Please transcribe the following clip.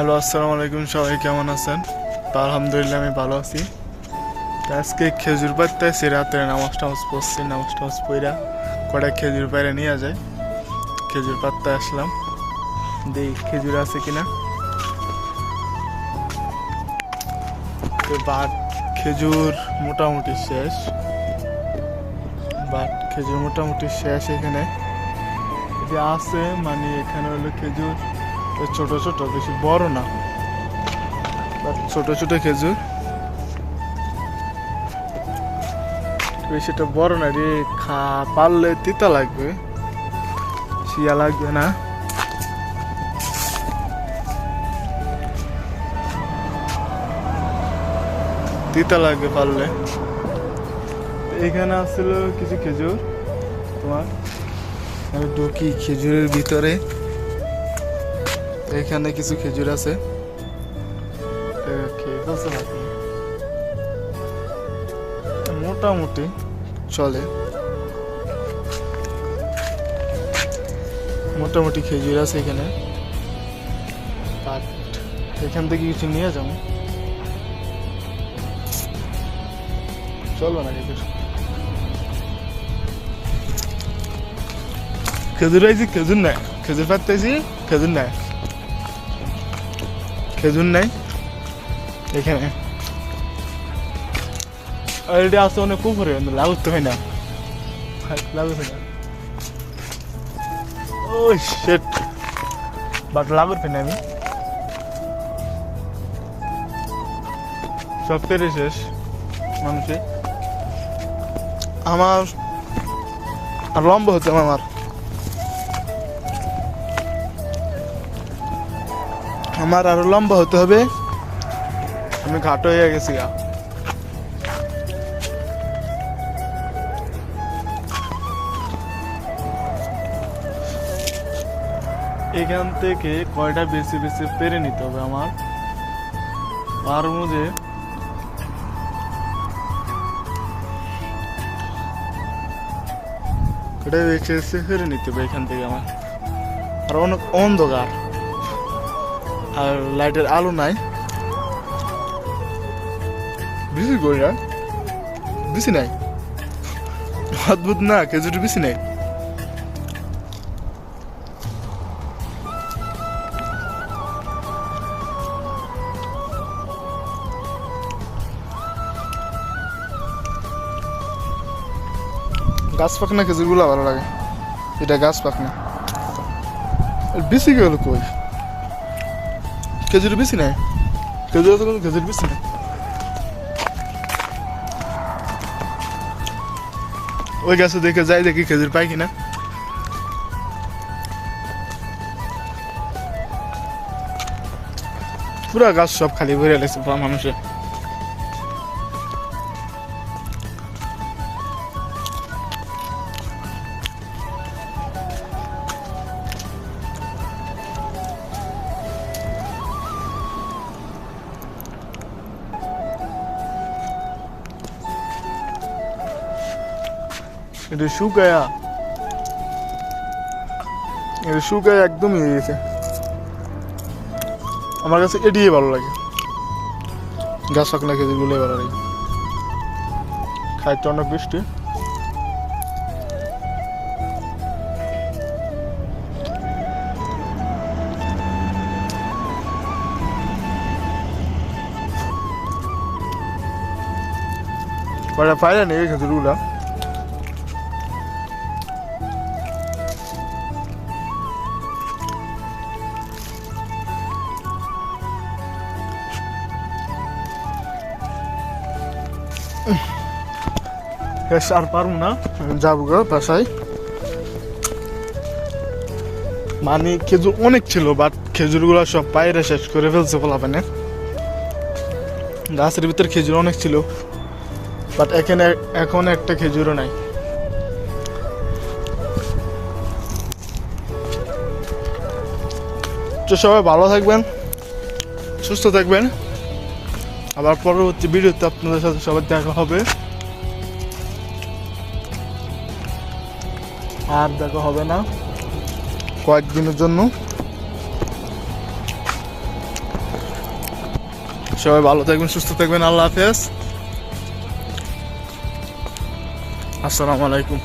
Hello, আসসালামু আলাইকুম, সবাই কেমন আছেন? তা আলহামদুলিল্লাহ আমি ভালো আছি। আজকে খেজুর পাত্তায় রাত্রে নামাজ টামাজ পড়ছি, নামাজ টামাজ পইরা কটা খেজুর পায়রা নিয়ে যায়। খেজুর পাত্তায় আসলাম। দেখি খেজুর আছে কিনা? তো বাট খেজুর মোটামুটি শেষ। বাট খেজুর মোটামুটি শেষ এখানে। যে আছে মানে এখানে হলো খেজুর। ছোট ছোট, বেশি বড় না। ছোট ছোট খেজুর। বেশিটা বড় না রে, খা, পারলে তিতা লাগবে। শিয়া লাগবে না। তিতা লাগবে পারলে। এখানে আসছিল কিছু খেজুর। তোমার ঢুকি খেজুরের ভিতরে। এখানে কিছু খেজুর আছে। খেয়ে মোটামুটি চলে। মোটামুটি খেজুর আছে এখানে। এখান থেকে কিছু নিয়ে যাব চলো না খেজুর খেজুর আইছি খেজুর নাই। খেজুর পাত্তাইছি খেজুর নাই। খেজুর নাই। এখানে। আর আছে অনেক পুকুরে তো হয় না। লাভ হয় না। আমি। সব শেষ আমার লম্বা হচ্ছে আমার। আমার আরও লম্বা হতে হবে। আমি ঘাটো হয়ে গেছি গা। এখান থেকে কয়টা বেশি বেশি পেরে নিতে হবে আমার? আর মধ্যে কয়টা বেশি বেশি পেরে নিতে হবে এখান থেকে আমার? আর অনেক অন্ধকার। আর লাইটের আলো নাই। বেশি করি না বেশি নাই? অদ্ভুত না খেজুর বেশি নাই। গাছ পাকনা খেজুরগুলো ভালো লাগে। এটা গাছ আর বেশি গেল কই? খেজুর বেশি নাই খেজুর তো কোনো খেজুর বেশি নাই ওই গাছে দেখে যাই দেখি খেজুর পাই কিনা। পুরা গাছ সব খালি ভরে লাগছে মানুষের। এটা এটা একদমই হয়ে গেছে। আমার কাছে এটিই ভালো লাগে। গাছ পাকনা খেজুরগুলোই ভালো লাগে। খাইতে অনেক বৃষ্টি নেই খেজুরগুলা বেশ আর পারব না। যাব গো বাসায়। মানে খেজুর অনেক ছিল বাট খেজুরগুলো সব বাইরে শেষ করে ফেলছে গাছের ভিতর খেজুর অনেক ছিল বাট এখানে এখন একটা খেজুরও নাই। তো সবাই ভালো থাকবেন সুস্থ থাকবেন। আবার পরবর্তী ভিডিওতে আপনাদের সাথে সবার দেখা হবে। আর দেখা হবে না। কয়েকদিনের জন্য। সবাই ভালো থাকবেন সুস্থ থাকবেন। আল্লাহ হাফেজ। আসসালামু আলাইকুম।